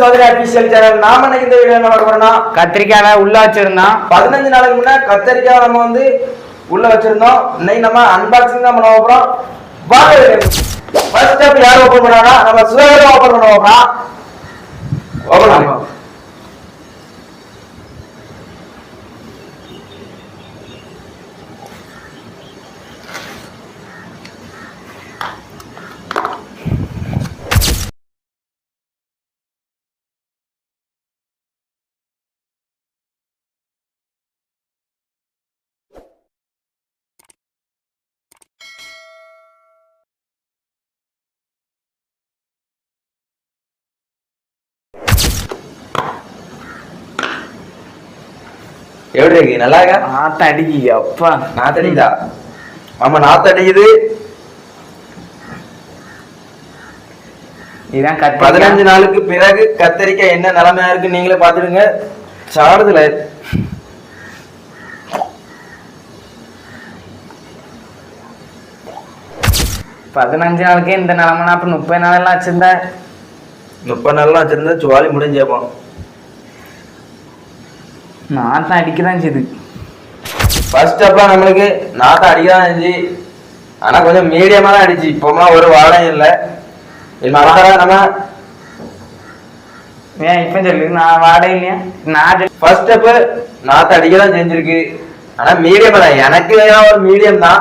சோதரி official channel நாம இன்னைக்கு இந்த வீடியோ என்ன போறோம்னா கத்திரிக்காவை உள்ள வச்சிருந்தான். பதினஞ்சு நாளைக்கு முன்ன கத்தரிக்காய் நம்ம வந்து உள்ள வச்சிருந்தோம். இன்னைக்கு நம்ம அன்பாக்சிங் தான் பண்ண போறோம். வாங்க ஃபர்ஸ்ட் ஸ்டெப் யார் ஓபன் நம்ம சுதந்திரம் ஓபன் பண்ண போறோம். ஓபன் பண்ணு எப்படி இருக்கு? நல்லா இருக்கா? ஆத்த அடிக்கி அப்பா. நாத்தடிக்குதா? ஆமா நாத்தடிக்குது. இதுதான் கத்திரிக்காய் பதினஞ்சு நாளுக்கு பிறகு கத்தரிக்காய் என்ன நிலைமையா இருக்கு நீங்களே பாத்துடுங்க சாடுதுல. பதினஞ்சு நாளுக்கே இந்த நிலமனா அப்ப முப்பது நாள் எல்லாம் வச்சிருந்தா முப்பது நாள்லாம் வச்சிருந்தா சுவாலி முடிஞ்சேப்போம் நாத்தம் அடிக்கதான் செய்யுது ஃபர்ஸ்ட் அப்பலாம் நம்மளுக்கு நாத்தம் அடிக்கதான் இருந்துச்சு ஆனா கொஞ்சம் மீடியமா தான் அடிச்சு. இப்போலாம் ஒரு வாழையும் இல்லை. மறந்துடா நம்ம ஏன் இப்ப சொல்லு நான் வாடகை இல்லையா? நான். ஃபர்ஸ்ட் ஸ்டெப் நாத்தம் அடிக்க தான் செஞ்சிருக்கு. ஆனா மீடியம் தான். எனக்கு வேணா ஒரு மீடியம் தான்.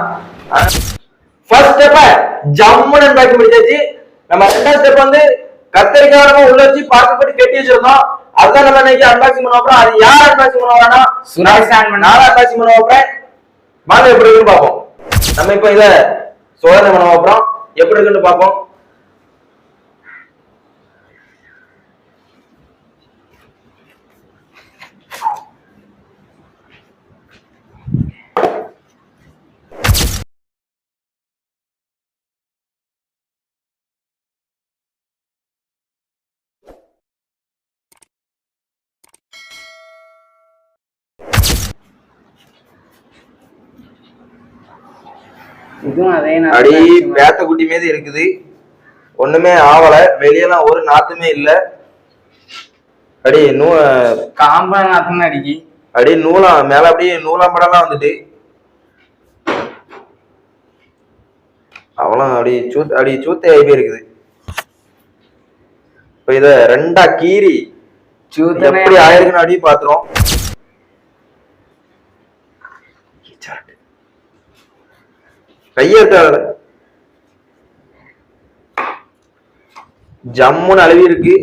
ஃபர்ஸ்ட் ஸ்டெப் ஜம்முன்னு பாக்கி முடிச்சாச்சு நம்ம ரெண்டாவது ஸ்டெப் வந்து கத்தரிக்காய் உள்ள வச்சு பார்க்கப்பட்டு கட்டி வச்சிருந்தோம். அதுதான் நம்ம இன்னைக்கு அன்பாக்சிங் பண்ண போறோம் அது யார் அன்பாக்சிங் பண்ண தான் பண்ண- நான் அன்பாக்சிங் பண்ண போறேன் வாங்க எப்படி இருக்குன்னு பார்ப்போம். நம்ம இப்போ இத சோதனை பண்ண போறோம் எப்படி இருக்குன்னு பார்ப்போம். இதுவும் அதே அடி பேத்த குட்டி மீது இருக்குது. ஒண்ணுமே ஆவல. வெளியெல்லாம் ஒரு நாத்துமே இல்ல. அடி நூ காம்பா நாத்தம் அடிக்கி. அடி நூலாம் மேல அப்படியே நூலாம்படம்லாம் வந்துட்டு. அவளும் அப்படி சூத் அப்படி சூத்தை ஆகி இருக்குது. இப்ப இத ரெண்டா கீறி எப்படி ஆயிருக்குன்னு அப்படியே பாத்துரும் கைய இருக்காத ஜம்முன்னு அழுவி இருக்கு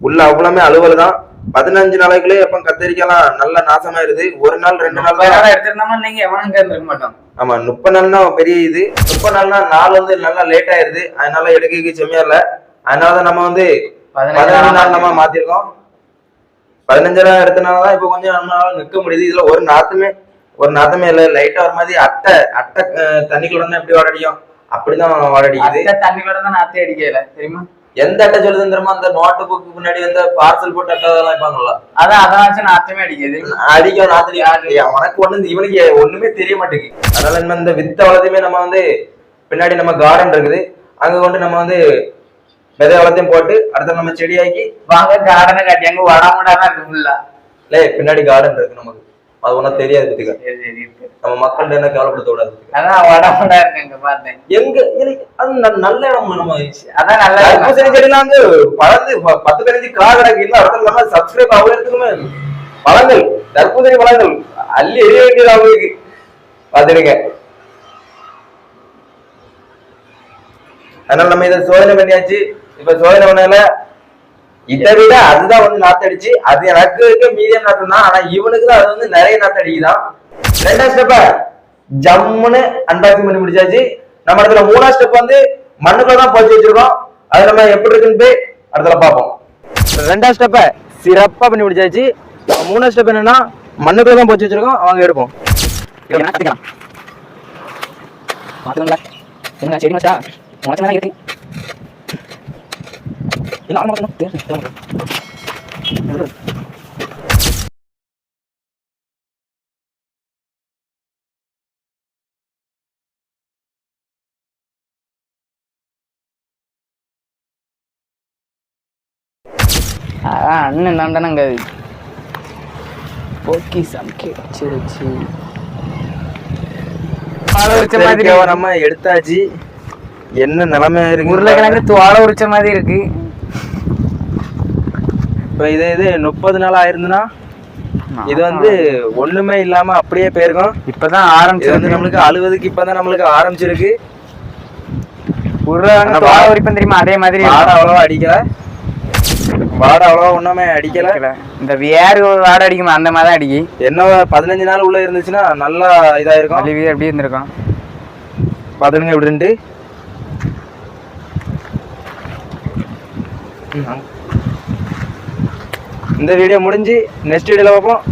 உள்ள அவ்வளவுமே அலுவல் தான் பதினஞ்சு நாளைக்குள்ளே எப்ப கத்தரிக்கலாம் நல்ல நாசமாயிருது. ஒரு நாள் ரெண்டு நாள் தான். நாள் எடுத்திருந்தோமா? நீங்க எவனும் இருந்திருக்க மாட்டோம். ஆமா முப்பது நாள்னா பெரிய இது. முப்பது நாள்னா நாள் வந்து நல்லா லேட் ஆயிருது. அதனால எடுக்க செம்மையா இல்ல. அதனால தான் நம்ம வந்து பதினஞ்சு நாள் நம்ம மாத்திருக்கோம். பதினஞ்சு நாள் எடுத்தனால தான் இப்போ கொஞ்சம் நம்மளால நிக்க முடியுது. இதுல ஒரு நாத்துமே ஒரு நாத்தமே இல்ல லைட்டா ஒரு மாதிரி அட்டை அட்டை தண்ணிக்குள்ள எப்படி வாடடிக்கும்? அப்படிதான் வாடடிக்குது. அத்தை தண்ணி கூட தான் நாத்தே அடிக்கல தெரியுமா? எந்த அட்டை சொல்லுதுன்னு தெரியுமா? அந்த நோட்டு புக்கு முன்னாடி வந்து பார்சல் போட்டு அட்டை அதெல்லாம் வைப்பாங்கல்ல. அதான் அதான் வச்சு நாத்தமே அடிக்குது அடிக்க நாத்தடி உனக்கு ஒண்ணு இவனுக்கு ஒண்ணுமே தெரிய மாட்டேங்குது. அதனால நம்ம இந்த வித்த வளத்தையுமே நம்ம வந்து பின்னாடி நம்ம கார்டன் இருக்குது. அங்க கொண்டு நம்ம வந்து விதை வளத்தையும் போட்டு அடுத்த நம்ம செடியாக்கி வாங்க கார்டனை காட்டி அங்க வடமுடா தான் இருக்கு ஃபுல்லா லே பின்னாடி கார்டன் இருக்கு நமக்கு. அது ஒன்றும் தெரியாது பத்துக்க நம்ம மக்கள்கிட்ட என்ன கவலைப்படுத்த விடாது அதான் வடமுடா இருக்கு அங்க பார்த்தேன். எங்க அது நல்ல இடம் நம்ம அதான் நல்லா தர்பூசணி இருக்கு. செடிலாம் வந்து பழந்து பத்து பதினஞ்சு கா கிடக்கு இன்னும் அடுத்த நம்ம சப்ஸ்கிரைப் ஆகுறதுக்குமே பழங்கள் தர்பூசணி பழங்கள் அள்ளி எரிய வேண்டியது அவங்களுக்கு பாத்துடுங்க அதனால நம்ம இதை சோதனை பண்ணியாச்சு. இப்ப சோதனை பண்ணல இதை விட அதுதான் வந்து நாத்தடிச்சு அது எனக்கு இருக்க மீடியம் நாத்தம் தான். ஆனா இவனுக்கு தான் அது வந்து நிறைய நாத்தடிக்குதான். ரெண்டாம் ஸ்டெப்ப ஜம்முன்னு அன்பாக்சிங் பண்ணி முடிச்சாச்சு. நம்ம இடத்துல மூணாம் ஸ்டெப் வந்து மண்ணுக்குள்ள தான் போச்சு வச்சிருக்கோம். அது நம்ம எப்படி இருக்குன்னு போய் அடுத்தல பார்ப்போம். ரெண்டாம் ஸ்டெப்ப சிறப்பா பண்ணி முடிச்சாச்சு. மூணாம் ஸ்டெப் என்னன்னா மண்ணுக்குள்ள தான் போச்சு வச்சிருக்கோம். அவங்க எடுப்போம். பாத்துக்கோங்களா என்ன செடி மச்சா? உனக்கு நல்லா இருக்கு இல்ல ஆமா பண்ணு தேர்ந்து அதான் அண்ணன் தாண்டனங்க போக்கி சமைக்க உரிச்ச மாதிரி எடுத்தாச்சு என்ன நிலைமை இருக்கு. உருளைக்கிழங்கு தோலை உரிச்ச மாதிரி இருக்கு. இப்ப இது இது முப்பது நாள் ஆயிருந்துன்னா இது வந்து ஒண்ணுமே இல்லாம அப்படியே போயிருக்கும். இப்பதான் இது வந்து ஆரம்பிச்சு நம்மளுக்கு அழுவதுக்கு இப்பதான் நம்மளுக்கு ஆரம்பிச்சிருக்கு. உரிப்பேன் தெரியுமா? அதே மாதிரி வாடை அவ்வளவா அடிக்கல. வாடை அவ்வளவா ஒண்ணுமே அடிக்கல. இந்த வேறு வாடை அடிக்குமா? அந்த மாதிரி தான் அடிக்கி. என்ன பதினஞ்சு நாள் உள்ள இருந்துச்சுன்னா நல்லா இதா இருக்கும் வலிவி அப்படியே இருந்திருக்கும். பாத்துருங்க எப்படின்ட்டு இந்த வீடியோ முடிஞ்சு நெக்ஸ்ட் வீடியோவில் பார்ப்போம்.